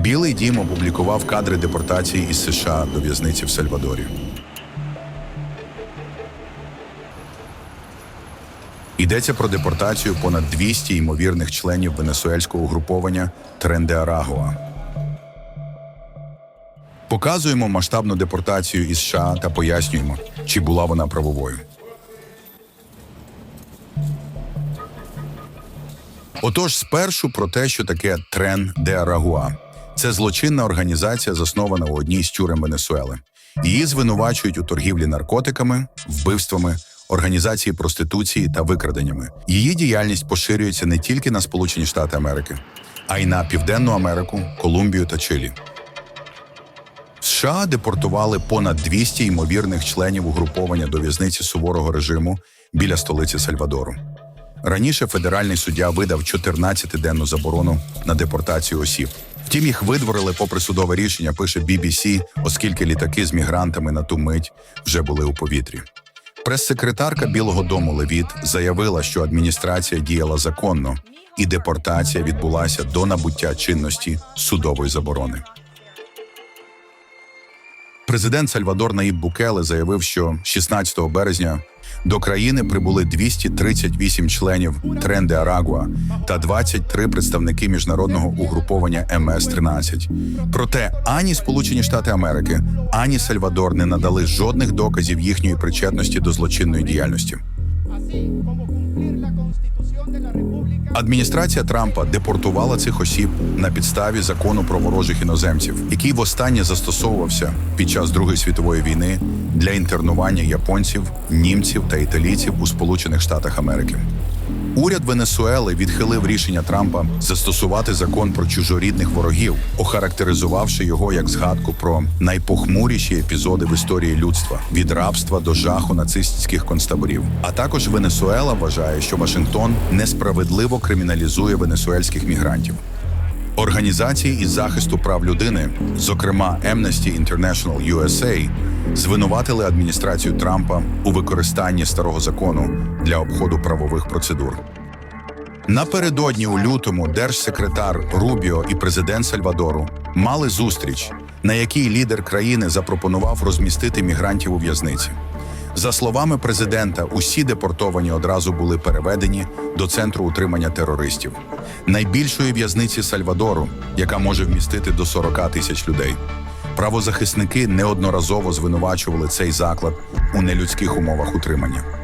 Білий дім опублікував кадри депортації із США до в'язниці в Сальвадорі. Йдеться про депортацію понад 200 ймовірних членів венесуельського угруповання Тренде Арагуа. Показуємо масштабну депортацію із США та пояснюємо, чи була вона правовою. Отож, спершу про те, що таке Трен де Арагуа. Це злочинна організація, заснована у одній з тюрем Венесуели. Її звинувачують у торгівлі наркотиками, вбивствами, організації проституції та викраденнями. Її діяльність поширюється не тільки на Сполучені Штати Америки, а й на Південну Америку, Колумбію та Чилі. США депортували понад 200 ймовірних членів угруповання до в'язниці суворого режиму біля столиці Сальвадору. Раніше федеральний суддя видав 14-денну заборону на депортацію осіб. Втім, їх видворили попри судове рішення, пише BBC, оскільки літаки з мігрантами на ту мить вже були у повітрі. Прес-секретарка Білого Дому Левіт заявила, що адміністрація діяла законно, і депортація відбулася до набуття чинності судової заборони. Президент Сальвадор Наїб Букеле заявив, що 16 березня до країни прибули 238 членів Тренде Арагуа та 23 представники міжнародного угруповання МС-13. Проте ані Сполучені Штати Америки, ані Сальвадор не надали жодних доказів їхньої причетності до злочинної діяльності. Адміністрація Трампа депортувала цих осіб на підставі закону про ворожих іноземців, який востаннє застосовувався під час Другої світової війни для інтернування японців, німців та італійців у Сполучених Штатах Америки. Уряд Венесуели відхилив рішення Трампа застосувати закон про чужорідних ворогів, охарактеризувавши його як згадку про найпохмуріші епізоди в історії людства від рабства до жаху нацистських концтаборів. А також Венесуела вважає, що Вашингтон несправедливо криміналізує венесуельських мігрантів. Організації із захисту прав людини, зокрема Amnesty International USA, звинуватили адміністрацію Трампа у використанні старого закону для обходу правових процедур. Напередодні у лютому держсекретар Рубіо і президент Сальвадору мали зустріч, на якій лідер країни запропонував розмістити мігрантів у в'язниці. За словами президента, усі депортовані одразу були переведені до центру утримання терористів, найбільшої в'язниці Сальвадору, яка може вмістити до 40 тисяч людей. Правозахисники неодноразово звинувачували цей заклад у нелюдських умовах утримання.